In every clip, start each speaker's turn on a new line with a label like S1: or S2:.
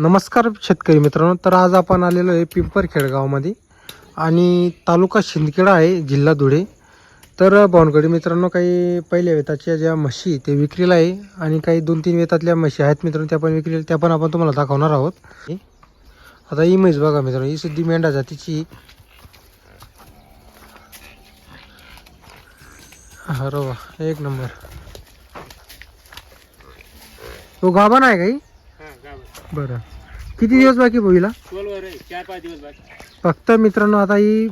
S1: नमस्कार शेतकरी मित्रांनो. तर आज आपण आलेलो आहे पिंपरखेड गावामध्ये आणि तालुका शिंदखेडा आहे जिल्हा धुळे. तर बावनगडी मित्रांनो काही पहिल्या वेताच्या ज्या म्हशी ते विक्रीला आहे आणि काही दोन तीन वेतातल्या म्हशी आहेत मित्रांनो त्या पण विक्रीला त्या पण आपण तुम्हाला दाखवणार आहोत. आता ही म्हैस बघा मित्रांनो ही सुद्धी मेंढा जातीची. अरे वा एक नंबर. तो गाभा नाही काही बरं. किती दिवस बाकी भाऊला
S2: चार पाच दिवस बाकी
S1: फक्त मित्रांनो आता ही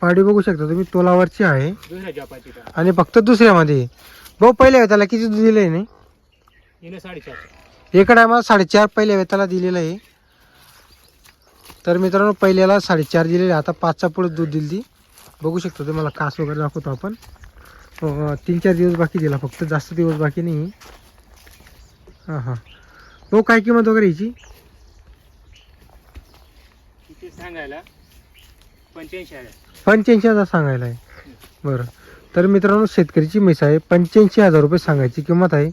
S1: पाडी बघू शकता तुम्ही तोलावरची आहे.
S2: दुसऱ्या जॉबाची का
S1: आणि फक्त दुसऱ्यामध्ये. भाऊ पहिल्या वेताला किती दूध दिलं आहे नाही
S2: साडेचार
S1: एका टायमाला साडेचार पहिल्या वेताला दिलेलं आहे. तर मित्रांनो पहिल्याला साडेचार दिलेले आता पाचचा पुढे दूध दिली ती बघू शकतो तुम्हाला कास वगैरे दाखवतो आपण. अं, तीन चार दिवस बाकी दिला फक्त जास्त दिवस बाकी नाही. हां हां. भाऊ काय किंमत वगैरे याची
S2: किती सांगायला? पंच्याऐंशी हजार.
S1: पंच्याऐंशी हजार सांगायला आहे. बरं. तर मित्रांनो शेतकरीची म्हैस आहे. पंच्याऐंशी हजार रुपये सांगायची किंमत आहे.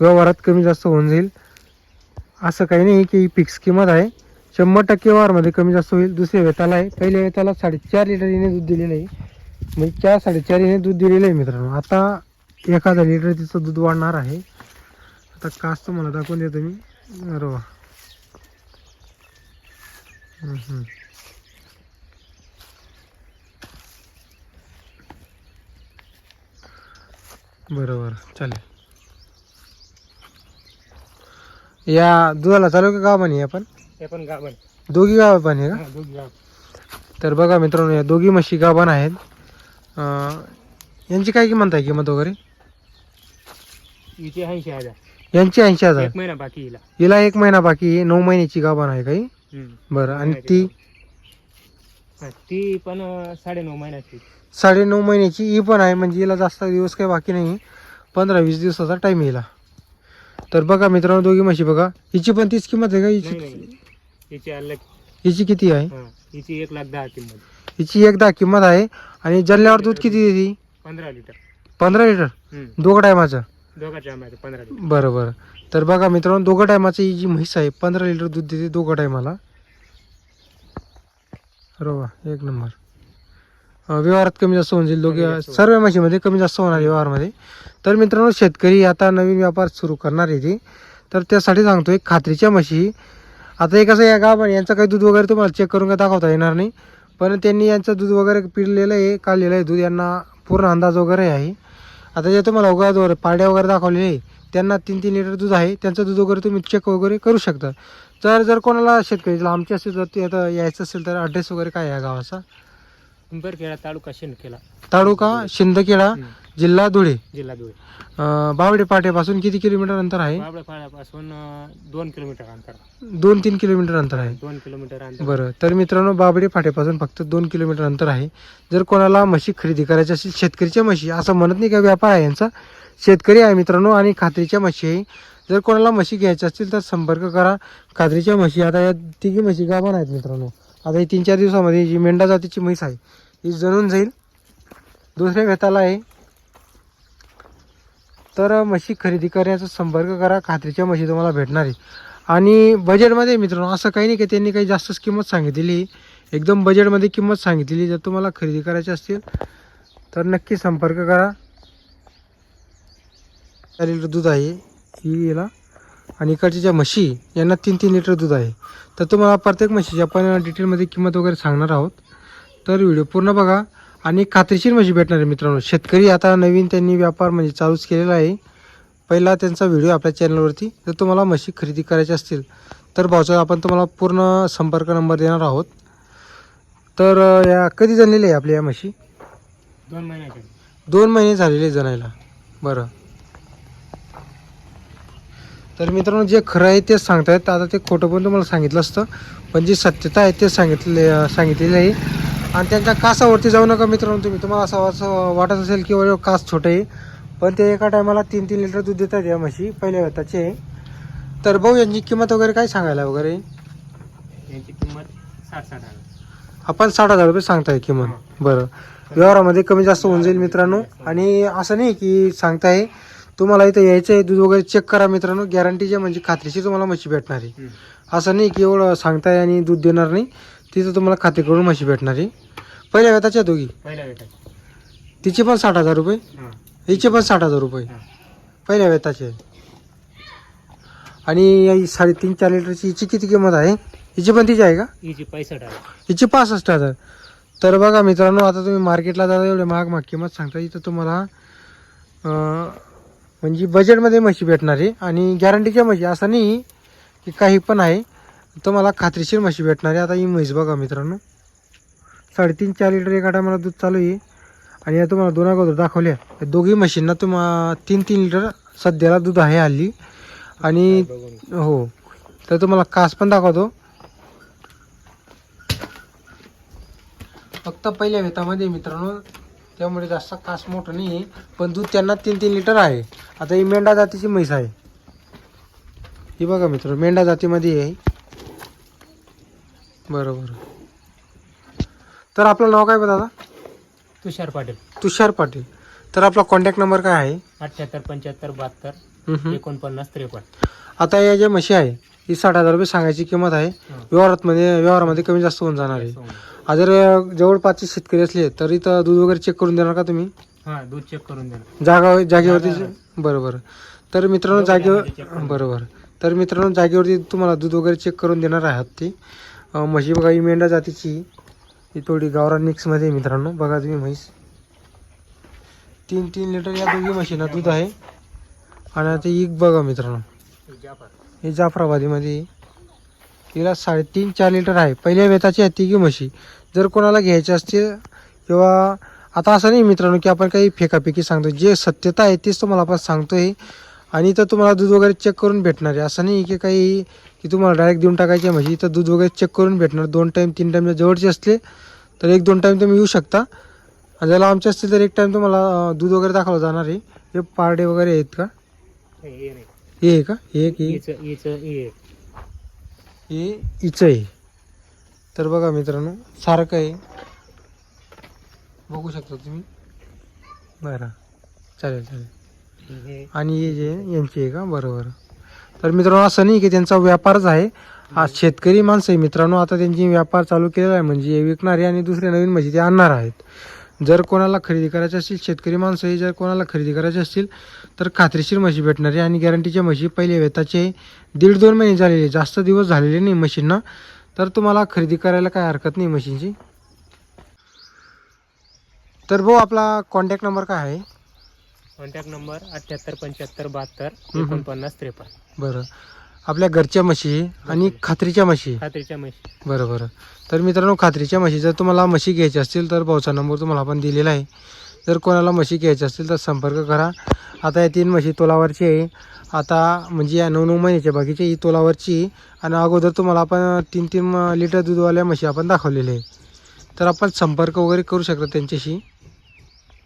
S1: व्यवहारात कमी जास्त होऊन जाईल. असं काही नाही की ही फिक्स किंमत आहे. शंभर टक्के व्यवहारमध्ये कमी जास्त होईल. दुसऱ्या वेताला आहे. पहिल्या वेताला साडेचार लिटर हिने दूध दिलेलं आहे. म्हणजे चार साडेचार हिने दूध दिलेलं आहे मित्रांनो. आता एक हजार लिटर तिचं दूध वाढणार आहे. आता कास तुम्हाला दाखवून देतो मी. अरे वा. हम्म, हम्म. बरोबर चालेल. या दुधाला चालू का गाव म्हणे आपण?
S2: पण गाभण
S1: दोघी गाव पण आहे का?
S2: गाव.
S1: तर बघा मित्रांनो या दोघी म्हशी गाभण आहेत. अं, यांची काय किंमत आहे किंमत वगैरे?
S2: हिचे ऐंशी हजार.
S1: यांची ऐंशी हजार.
S2: एक महिना बाकी हिला
S1: हिला एक महिना बाकी आहे नऊ महिन्याची गाभण आहे काही.
S2: हम्म.
S1: बरं आणि ती?
S2: हा, ती पण अं, साडेनऊ महिन्याची.
S1: साडे नऊ महिन्याची ही पण आहे म्हणजे हिला जास्त दिवस काही बाकी नाही. पंधरा वीस दिवसाचा टाईम येईल तर बघा मित्रांनो दोघी म्हशी बघा. हिची पण तीच किंमत आहे का?
S2: नाही
S1: हिची
S2: नाही हिची अलग
S1: हिची किती आहे?
S2: हा, हिची एक लाख दहा किंमत.
S1: हिची एकदा किंमत आहे. आणि जल्ल्यावर दूध किती देते?
S2: पंधरा लिटर.
S1: पंधरा लिटर?
S2: हम्म.
S1: दोघं टायमाचं
S2: दोघा टायमाचं पंधरा लिटर
S1: बरं बरं. तर बघा मित्रांनो दोघं टायमाचं ही जी म्हैस आहे पंधरा लिटर दूध देते दोघं टायमाला. वा एक नंबर. अं, व्यवहारात कमी जास्त होऊन जाईल. दोघे. सर्व म्हशीमध्ये कमी जास्त होणार आहे व्यवहारमध्ये. तर मित्रांनो शेतकरी आता नवीन व्यापार सुरू करणार आहे ते. तर त्यासाठी सांगतोय खात्रीच्या म्हशी. आता एक असं या गावाने यांचं काही दूध वगैरे तुम्हाला चेक करून काय दाखवता येणार नाही. पण त्यांनी यांचं दूध वगैरे पिळलेलं आहे काढलेलं आहे दूध. यांना पूर्ण अंदाज वगैरे आहे. आता जे तुम्हाला उगाच पाड्या वगैरे दाखवलेले त्यांना तीन तीन लिटर दूध आहे त्यांचं दूध वगैरे तुम्ही चेक वगैरे करू शकता. तर जर कोणाला शेतकरी आमचे असेल तर ते आता यायचं असेल तर ॲड्रेस वगैरे काय आहे या गावाचा?
S2: तालुका शेणखेडा
S1: तालुका शिंदखेडा. जिल्हा धुळे.
S2: जिल्हा धुळे.
S1: अं, बावडे पाट्यापासून किती किलोमीटर अंतर आहे?
S2: अं, दोन किलोमीटर अंतर.
S1: दोन तीन किलोमीटर अंतर आहे.
S2: दोन किलोमीटर अंतर.
S1: बरं तर मित्रांनो बाबडे फाट्यापासून फक्त दोन किलोमीटर अंतर आहे. जर कोणाला म्हशी खरेदी करायची असेल शेतकरीच्या म्हशी असं म्हणत नाही का व्यापार आहे यांचा? शेतकरी आहे मित्रांनो आणि खात्रीच्या म्हशी आहे. जर कोणाला म्हशी घ्यायच्या असतील तर संपर्क करा. खात्रीच्या म्हशी आता या तिघी म्हशी गाभण आहेत मित्रांनो. आता ही तीन चार दिवसामध्ये जी मेंढा जातीची म्हैस आहे ही जणून जाईल. दुसऱ्या वेताला आहे. तर म्हशी खरेदी करण्याचा संपर्क करा. खात्रीच्या म्हशी तुम्हाला भेटणार आहे आणि बजेटमध्ये मित्रांनो असं काही नाही की त्यांनी काही जास्तच किंमत सांगितलेली एकदम बजेटमध्ये किंमत सांगितलेली जर तुम्हाला खरेदी करायची असतील तर नक्की संपर्क करा. चार लिटर दूध आहे. ही याला. आणि इकडच्या ज्या म्हशी यांना तीन तीन लिटर दूध आहे. तर तुम्हाला प्रत्येक म्हशीची आपण डिटेलमध्ये किंमत वगैरे सांगणार आहोत. तर व्हिडिओ पूर्ण बघा. आणि खात्रीशीर म्हशी भेटणार आहे मित्रांनो. शेतकरी आता नवीन त्यांनी व्यापार म्हणजे चालूच केलेला आहे. पहिला त्यांचा व्हिडिओ आपल्या चॅनलवरती. जर तुम्हाला म्हशी खरेदी करायची असतील तर भाऊचा आपण तुम्हाला पूर्ण संपर्क नंबर देणार आहोत. तर या कधी जणलेल्या आहे आपल्या या म्हशी?
S2: दोन महिन्याचे
S1: दोन महिने झालेले जणायला. बरं. तर मित्रांनो जे खरं आहे तेच सांगतायत. आता ते खोटं पण तुम्हाला सांगितलं असतं. पण जी सत्यता आहे ते सांगितले सांगितलेलं आहे. आणि त्यांच्या कासावरती जाऊ नका मित्रांनो तुम्ही. तुम्हाला असं असं वाटत असेल की वगैरे कास छोटे आहे. पण ते एका टायमाला तीन तीन लिटर दूध देतात या म्हशी पहिल्या वेताचे आहे तर भाऊ यांची किंमत वगैरे काय सांगायला वगैरे?
S2: यांची किंमत साठ साठ हजार.
S1: आपण साठ हजार रुपये सांगताय किंमत बरं. व्यवहारामध्ये कमी जास्त होऊन जाईल मित्रांनो. आणि असं नाही की सांगताय तुम्हाला इथं यायचं आहे दूध वगैरे चेक करा मित्रांनो. गॅरंटीचे म्हणजे खात्रीशीर तुम्हाला म्हशी भेटणार आहे. असं नाही की एवढं सांगताय आणि दूध देणार नाही. तिथं तुम्हाला खात्री करून म्हशी भेटणार आहे. पहिल्या वेताच्या दोघी.
S2: पहिल्या
S1: तिचे पण साठ हजार रुपये.
S2: हां.
S1: हिचे पण साठ हजार रुपये.
S2: हां.
S1: पहिल्या वेताचे आणि ही साडेतीन चार लिटरची हिची किती किंमत आहे? हिची पण तिची आहे का?
S2: हिची
S1: हिची पासष्ट हजार. तर बघा मित्रांनो आता तुम्ही मार्केटला जाता एवढे महाग महाग किंमत सांगता इथं तुम्हाला अं, म्हणजे बजेटमध्ये म्हशी भेटणार आहे. आणि गॅरंटीच्या म्हशी असं नाही की काही पण आहे. तुम्हाला खात्रीशीर म्हशी भेटणार आहे. आता ही म्हैस बघा मित्रांनो. साडेतीन चार लिटर एका टायमाला दूध चालू आहे. आणि या तुम्हाला दोन अगोदर दाखवल्या. दोघी म्हशींना तुम्हाला तीन तीन लिटर सध्याला दूध आहे हल्ली. आणि हो तर तुम्हाला कास पण दाखवतो. फक्त पहिल्या वेतामध्ये मित्रांनो त्यामुळे जास्त कास मोठं नाही आहे. पण दूध त्यांना तीन तीन लिटर आहे. आता ही मेंढा जातीची म्हैस आहे. ही बघा मित्र मेंढा जातीमध्ये आहे. बरोबर. तर आपलं नाव काय बघा दादा?
S2: तुषार पाटील.
S1: तुषार पाटील. तर आपला कॉन्टॅक्ट नंबर काय आहे?
S2: अठ्ठ्याहत्तर पंच्याहत्तर बहात्तर
S1: हम्म, हम्म.
S2: एकोणपन्नास त्रेपन्न.
S1: आता या ज्या म्हशी आहे ही साठ हजार रुपये सांगायची किंमत आहे.
S2: हां.
S1: व्यवहारात मध्ये व्यवहारामध्ये कमी जास्त होऊन जाणार आहे. आज जर अ, जवळपासचे शेतकरी असले तर इथं दूध वगैरे चेक करून देणार का तुम्ही?
S2: हा दूध चेक करून देणार.
S1: जागा जागेवरती
S2: जागा.
S1: बरोबर. तर मित्रांनो जागेवर. बरोबर. तर मित्रांनो जागेवरती तुम्हाला दूध वगैरे चेक करून देणार आहात ते. म्हशी बघा ही मेंढा जातीची ही थोडी गावरान मिक्समध्ये मित्रांनो. बघा तुम्ही म्हैस. तीन तीन लिटर या दोघी म्हशींना दूध आहे. आणि आता एक बघा मित्रांनो. हे जाफराबादीमध्ये तिला साडेतीन चार लिटर आहे. पहिल्या वेताची आहे तिघी म्हशी. जर कोणाला घ्यायची असते किंवा आता असं नाही मित्रांनो की आपण काही फेकाफेकी सांगतो जे सत्यता आहे तेच तुम्हाला आपण आहे आणि इथं तुम्हाला दूध वगैरे चेक करून भेटणार आहे. असं नाही की काही की तुम्हाला डायरेक्ट देऊन टाकायची म्हशी इथं दूध वगैरे चेक करून भेटणार. दोन टाईम तीन टाईम जवळचे असले तर एक दोन टाईम तुम्ही येऊ शकता. आणि ज्याला आमचे असतील तर एक टाईम तुम्हाला दूध वगैरे दाखवलं जाणार आहे. हे पारडे वगैरे आहेत का?
S2: हे नाही.
S1: आहे का? हे एक हे
S2: हिचं
S1: आहे. तर बघा मित्रांनो सारखं आहे. बघू शकता तुम्ही. बरं. चालेल चालेल. आणि हे जे यांची आहे का? बरोबर तर मित्रांनो असं नाही की त्यांचा व्यापारच आहे. आज शेतकरी माणसं आहे मित्रांनो आता त्यांची व्यापार चालू केलेला आहे म्हणजे विकणारे आणि दुसरे नवीन म्हशी ते आणणार आहेत. जर कोणाला खरेदी करायची असतील शेतकरी माणसं आहे जर कोणाला खरेदी करायची असतील तर खात्रीशीर म्हशी भेटणारी आणि गॅरंटीच्या म्हशी पहिले वेताचे दीड दोन महिने झालेले जास्त दिवस झालेले नाही मशीनना तर तुम्हाला खरेदी करायला काय हरकत नाही मशीनची तर भाऊ आपला कॉन्टॅक्ट नंबर काय आहे?
S2: कॉन्टॅक्ट नंबर अठ्ठ्याहत्तर पंच्याहत्तर बहात्तर. एकोणपन्नास त्रेपन्न.
S1: बरं. आपल्या घरच्या म्हशी आणि खात्रीच्या म्हशी.
S2: खात्रीच्या म्हशी.
S1: बरं बरं. तर मित्रांनो खात्रीच्या म्हशी जर तुम्हाला म्हशी घ्यायची असतील तर भाऊचा नंबर तुम्हाला आपण दिलेला आहे. जर कोणाला म्हशी घ्यायची असतील तर संपर्क करा. आता या तीन म्हशी तोलावरची आहे. आता म्हणजे या नऊ नऊ महिन्याच्या बाकीची ही तोलावरची. आणि अगोदर तुम्हाला आपण तीन तीन लिटर दूधवाल्या म्हशी आपण दाखवलेले आहे तर आपण संपर्क वगैरे करू शकता त्यांच्याशी.